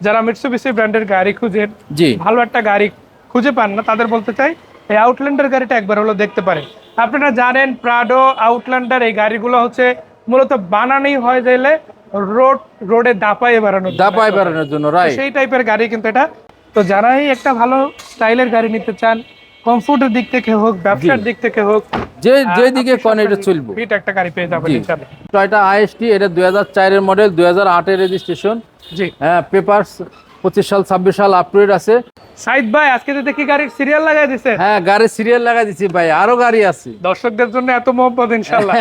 যারা মিটসুবিসি ব্র্যান্ডের গাড়ি খুঁজেন জি। ভালো একটা গাড়ি খুঁজে পান না তাদের বলতে চাই এই আউটল্যান্ডার গাড়িটা একবার হলো দেখতে পারেন। আপনারা জানেন প্রাডো আউটল্যান্ডার এই গাড়িগুলো হচ্ছে মূলত বানানোই হয়ে যাইলে রোড রোডে দাপায়ে বাড়ানো দাপায় বাড়ানোর জন্য রাইট সেই টাইপের গাড়ি কিন্তু এটা। তো যারাই একটা ভালো স্টাইলের গাড়ি নিতে চান কমফোর্টের দিক থেকে হোক ব্যবসার দিক থেকে হোক যে যেদিকে কোন এটা চলবো। ফিট একটা গাড়ি পেয়ে যাবেন ইনশাআল্লাহ। টয়টা আইএসটি এটা দুই হাজার চারের মডেল দুই হাজার আটের রেজিস্ট্রেশন জি। হ্যাঁ পেপারস পঁচিশ সাল ছাব্বিশ সাল আপডেট আছে। সাইদ ভাই আজকে তো দেখি গাড়ির সিরিয়াল লাগাই দিছে হ্যাঁ গাড়ি সিরিয়াল লাগাই দিচ্ছি ভাই আরও গাড়ি আছে। দর্শকদের জন্য এত মোহাম্মদ ইনশাআল্লাহ।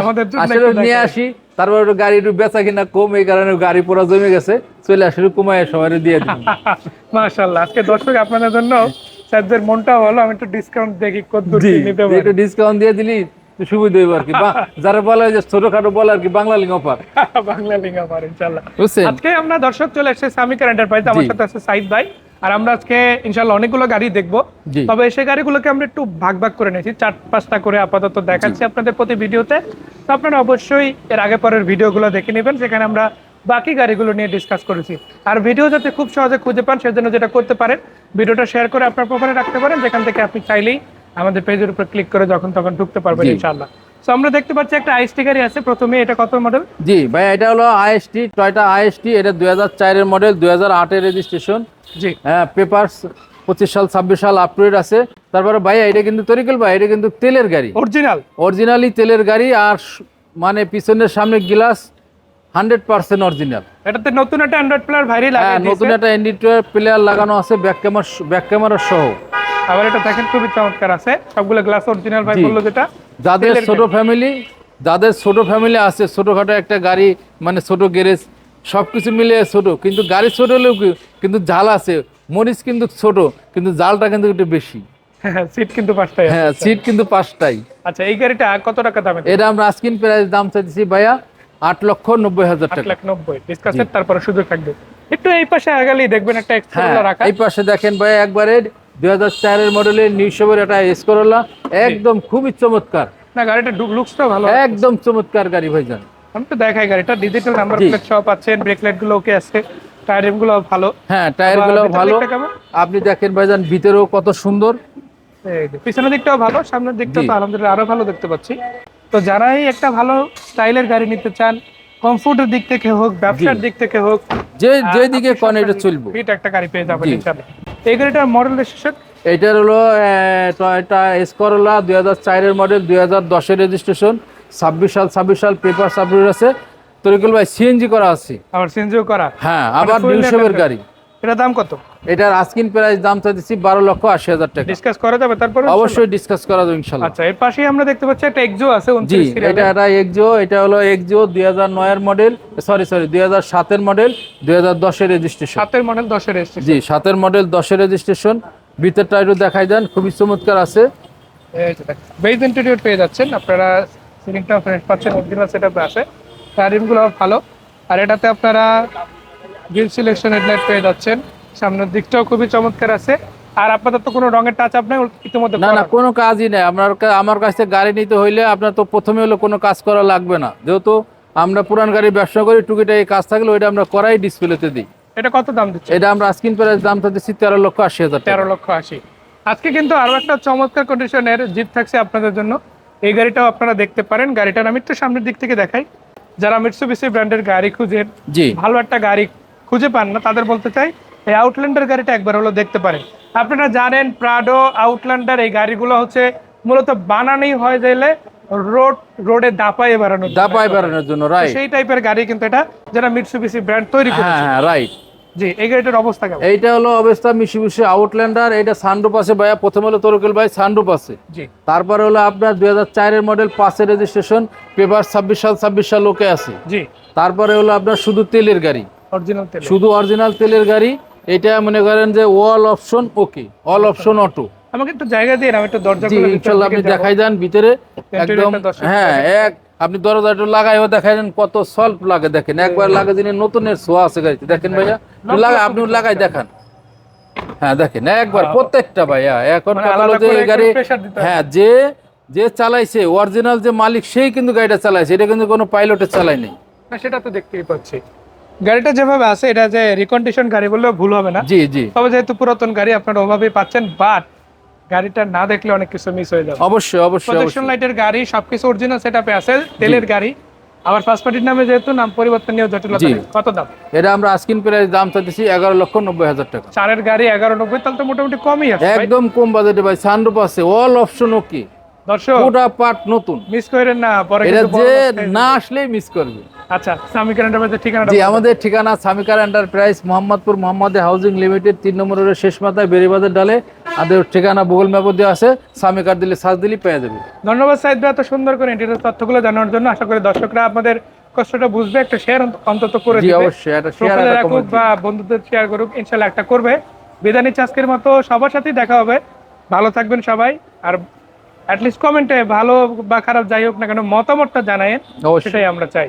আমাদের জন্য আসলে নিয়ে আসি তারপর একটু গাড়ি একটু বেচা কিনা কম এই কারণে গাড়ি পুরো জমে গেছে। চলে আসলে কমায় সবাই দিয়ে দিই মাশাআল্লাহ আজকে দর্শক আপনাদের জন্য স্যারদের মনটা হলো আমি একটু ডিসকাউন্ট দেখি কত নিতে পারি একটু ডিসকাউন্ট দিয়ে দিলি সুবিধা হইব আর কি। যারা বলে যে ছোটখাটো বলে আর কি বাংলা লিঙ্ক অফার বাংলা আমার ইনশাআল্লাহ। আজকে আমরা দর্শক চলে এসেছি সামিকার এন্টারপ্রাইজ আমার সাথে আছে সাইদ ভাই। আর আমরা আজকে ইনশাআল্লাহ অনেকগুলো গাড়ি দেখব। তবে সেই গাড়িগুলোকে আমরা একটু ভাগ ভাগ করে নিয়েছি চার পাঁচটা করে আপাতত দেখাচ্ছি আপনাদের প্রতি ভিডিওতে। তো আপনারা অবশ্যই এর আগে পরের ভিডিওগুলো দেখে নেবেন সেখানে আমরা বাকি গাড়িগুলো নিয়ে ডিসকাস করেছি। আর ভিডিও যাতে খুব সহজে খুঁজে পান সেজন্য যেটা করতে পারেন ভিডিওটা শেয়ার করে আপনার প্রোফাইলে রাখতে পারেন যেখান থেকে আপনি চাইলেই আমাদের পেজের উপর ক্লিক করে যখন তখন ঢুকতে পারবেন ইনশাআল্লাহ। তো আমরা দেখতে পাচ্ছি একটা আইসটি গাড়ি আছে প্রথমে এটা কত মডেল জি ভাই এটা হলো আইএসটি টয়টা আইএসটি এটা দুই হাজার চারের মডেল দুই হাজার আটের রেজিস্ট্রেশন জি। হ্যাঁ পেপারস পঁচিশ সাল ছাব্বিশ সাল আপডেট আছে। তারপরে ভাই এটা কিন্তু তরিকল ভাই এটা কিন্তু তেলের গাড়ি। অরিজিনাল অরিজিনালি তেলের গাড়ি আর মানে পিছনের সামনে গ্লাস হান্ড্রেড পার্সেন্ট অরিজিনাল। এটাতে নতুন একটা অ্যান্ড্রয়েড প্লেয়ার হ্যাঁ নতুন একটা এন্ডিটোর প্লেয়ার লাগানো আছে ব্যাক ক্যামেরা ব্যাক ক্যামেরা সহ আবার এটা দেখেন খুবই চমৎকার আছে। সবগুলো গ্লাস অরিজিনাল ভাই বলল যেটা। যাদের ছোট ফ্যামিলি যাদের ছোট ফ্যামিলি আছে ছোটখাটো একটা গাড়ি মানে ছোট গ্যারেজ সবকিছু মিলে ছোট। কিন্তু গাড়ি ছোট হলেও কিন্তু জাল আছে। মরিচ কিন্তু ছোট কিন্তু জালটা কিন্তু একটু বেশি। সিট কিন্তু পাঁচটাই হ্যাঁ সিট কিন্তু পাঁচটাই। আচ্ছা এই গাড়িটা কত টাকা দামে? এটা আমরা আজকিন প্রাইস দাম চাইছি ভাইয়া আট লক্ষ নব্বই হাজার টাকা। নব্বই ডিসকাসের তারপরে সুযোগ থাকবে। একটু এই পাশে আগালেই দেখবেন একটা হ্যাঁ এক্সট্রা রাখা। এই পাশে দেখেন ভাই একবারে দুই হাজার চারের মডেলের নিউশোভের একটা এসকরোলা একদম খুবই চমৎকার। না গাড়িটা লুকসটা ভালো একদম চমৎকার গাড়ি ভাইজান আমি তো দেখাই গাড়িটা। Digital number. প্লেট সহ পাচ্ছেন ব্রেক লাইটগুলো ওকে আছে। টায়ারগুলো ভালো। হ্যাঁ টায়ারগুলো ভালো? আপনি দেখেন ভাইজান ভিতরেও কত সুন্দর। পিছনের দিকটাও ভালো সামনের দিকটা জি। তো আলহামদুলিল্লাহ আরও ভালো দেখতে পাচ্ছি। তো যারাই একটা ভালো স্টাইলের গাড়ি নিতে চান কমফোর্টের দিক থেকে হোক ব্যবসার দিক থেকে হোক যে যেদিকে কোন এটা চলবো। ফিট একটা গাড়ি পেয়ে যাবেন ইনশাআল্লাহ। এই গাড়িটার মডেল রেজিস্ট্রেশন এটার হলো টয়টা এসকরোলা দুই হাজার চারের মডেল দুই হাজার দশের রেজিস্ট্রেশন ছাব্বিশ সাল ছাব্বিশ সাল পেপার সাবরুট আছে। তরিকুল ভাই সিএনজি করা আছে। আবার সিএনজিও করা। হ্যাঁ আবার full নিউশোভের গাড়ি। এটার দাম কত? এটার আস্কিন প্রাইস দাম চাইছি বারো লক্ষ আশি হাজার টাকা। ডিসকাস করা যাবে তারপরে অবশ্যই ডিসকাস করা যাবে ইনশাল্লাহ। আচ্ছা এর পাশেই আমরা দেখতে পাচ্ছি একটা এক্সো আছে জি এটা একটা এক্সিও এটা হলো এক্সিও দুই হাজার নয়ের মডেল সরি সরি দুই হাজার সাতের মডেল দুই হাজার দশের রেজিস্ট্রেশন সাতের মডেল দশের রেজিস্ট্রেশন জি সাতের মডেল দশের রেজিস্ট্রেশন ভিতরটা একটু দেখাই দেন খুবই চমৎকার আছে। বেজ ইন্টেরিয়র পেয়ে যাচ্ছেন। আপনারা সিলিংটা ফ্রেশ পাচ্ছেন অরিজিনাল সেটআপ আছে। টায়ারিংগুলো ভালো। আর এটাতে আপনারা গ্রিল সিলেকশন হেডলাইট পেয়ে যাচ্ছেন। সামনের দিকটাও খুবই চমৎকার আছে। আর আপাতত কোনো রঙের টাচ আপ নাই ইতিমধ্যে না না কোনো কাজই নেই। আপনার আমার কাছে গাড়ি নিতে হইলে আপনার তো প্রথমে হলো কোনো কাজ করা লাগবে না। যেহেতু আমরা পুরান গাড়ি ব্যবসা করি টুকিটা এই কাজ থাকলে ওইটা আমরা করাই ডিসপ্লেতে দিই। এটা কত দাম দিচ্ছে এটা আমরা স্ক্রিন প্রাইস দামটা দিচ্ছি তেরো লক্ষ আশি হাজার তেরো লক্ষ আশি। আজকে কিন্তু আরও একটা চমৎকার কন্ডিশনের জিপ থাকছে আপনাদের জন্য। এই গাড়িটাও আপনারা দেখতে পারেন। গাড়িটার আমি একটু সামনের দিক থেকে দেখাই। যারা মিটসুবিসি ব্র্যান্ডের গাড়ি খুঁজেন জি। ভালো একটা গাড়ি খুঁজে পান না। তাদের বলতে চাই এই আউটল্যান্ডার গাড়িটা একবার হলো দেখতে পারেন। আপনারা জানেন প্রাডো আউটল্যান্ডার এই গাড়িগুলো হচ্ছে মূলত বানানোই হয় যাইলে রোড রোডে দাপায়ে বেড়ানো দাপায় বেড়ানোর জন্য রাইট সেই টাইপের গাড়ি কিন্তু এটা যারা মিটসুবিসি ব্র্যান্ড তৈরি হ্যাঁ হ্যাঁ রাইট জি এই গাড়িটার অবস্থা কেমন? এইটা হলো অবস্থা মিশিমিশি আউটল্যান্ডার এটা সানরুপ আছে ভাইয়া। প্রথমে হলো তরুকেল ভাই সানরুপ আছে। জি। তারপরে হলো আপনার দুই হাজার চারের মডেল পাঁচের রেজিস্ট্রেশন পেপার ছাব্বিশ সাল ছাব্বিশ সাল লোকে আছে। জি। তারপরে হলো আপনার শুধু তেলের গাড়ি। অরিজিনাল তেল। শুধু অরিজিনাল তেলের গাড়ি এটা মনে করেন যে wall option okay all option auto আমাকে একটু জায়গা দিয়ে আমি একটু দরজা জি ইনশাল্লাহ আপনি দেখাই ভিতরে একদম হ্যাঁ এক আপনি দরজা লাগাইও দেখাই দেন কত লাগে দেখেন একবার লাগে যিনি নতুনের ছোঁয়া আছে গাড়িতে দেখেন ভাইয়া লাগা আপনি লাগাই দেখান। হ্যাঁ দেখেন একবার প্রত্যেকটা ভাইয়া এখন মানে যে গাড়ি। হ্যাঁ যে যে চালাইছে অরিজিনাল যে মালিক সেই কিন্তু গাড়িটা চালাইছে এটা কিন্তু কোনো পাইলটের চালাই নেই। সেটা তো দেখতেই পাচ্ছি। গাড়িটা যেভাবে আছে এটা যে রিকন্ডিশন গাড়ি বললেও ভুল হবে না। জি জি। তবে যেহেতু পুরাতন গাড়ি আপনারা ওভাবেই পাচ্ছেন বাট গাড়িটা না দেখলে অনেক কিছু মিস হয়ে যাবে। অবশ্যই অবশ্যই প্রজেকশন লাইটের গাড়ি সবকিছু অরিজিনাল সেটআপে আছে তেলের গাড়ি। আবার ফার্স্ট পার্টির নামে যেহেতু নাম পরিবর্তন নিয়ে জটিলতা। কত দাম? এটা আমরা আস্কিন প্রাইস দাম চাইতেছি এগারো লক্ষ নব্বই হাজার টাকা। চারের গাড়ি এগারো নব্বই তাহলে তো মোটামুটি কমই আছে একদম কম বাজেটে ভাই। সানরুপ আছে অল অপশন ওকে দর্শক পুরা পার্ট নতুন। মিস করেন না পরে এটা যে না। আসলেই মিস করবে। আচ্ছা সামিক এন্টারপ্রাইজের ঠিকানাটা জি আমাদের ঠিকানা Samikar enterprise Mohammadpur Mohammad housing limited তিন নম্বর রোডের শেষ মাথায় বেরিবাজার ডালে। আমাদের ঠিকানা গুগল ম্যাপও দেওয়া আছে। সামিকার দিলে সার্চ দিলে পেয়ে যাবে। ধন্যবাদ সাইদ ভাই এত সুন্দর করে ইন্টারনেট তথ্যগুলো জানার জন্য। আশা করি দর্শকরা আপনাদের কষ্টটা বুঝবে একটা শেয়ার অন্তত করে দিবে। অবশ্যই এটা শেয়ার রাখুক বা বন্ধুদের শেয়ার করুক ইনশাল্লাহ একটা করবে। বিদানি চাষকের মতো সবার সাথেই দেখা হবে। ভালো থাকবেন সবাই আর অ্যাটলিস্ট কমেন্টে ভালো বা খারাপ যাই হোক না কেন মতামতটা অবশ্যই। সেটাই আমরা চাই।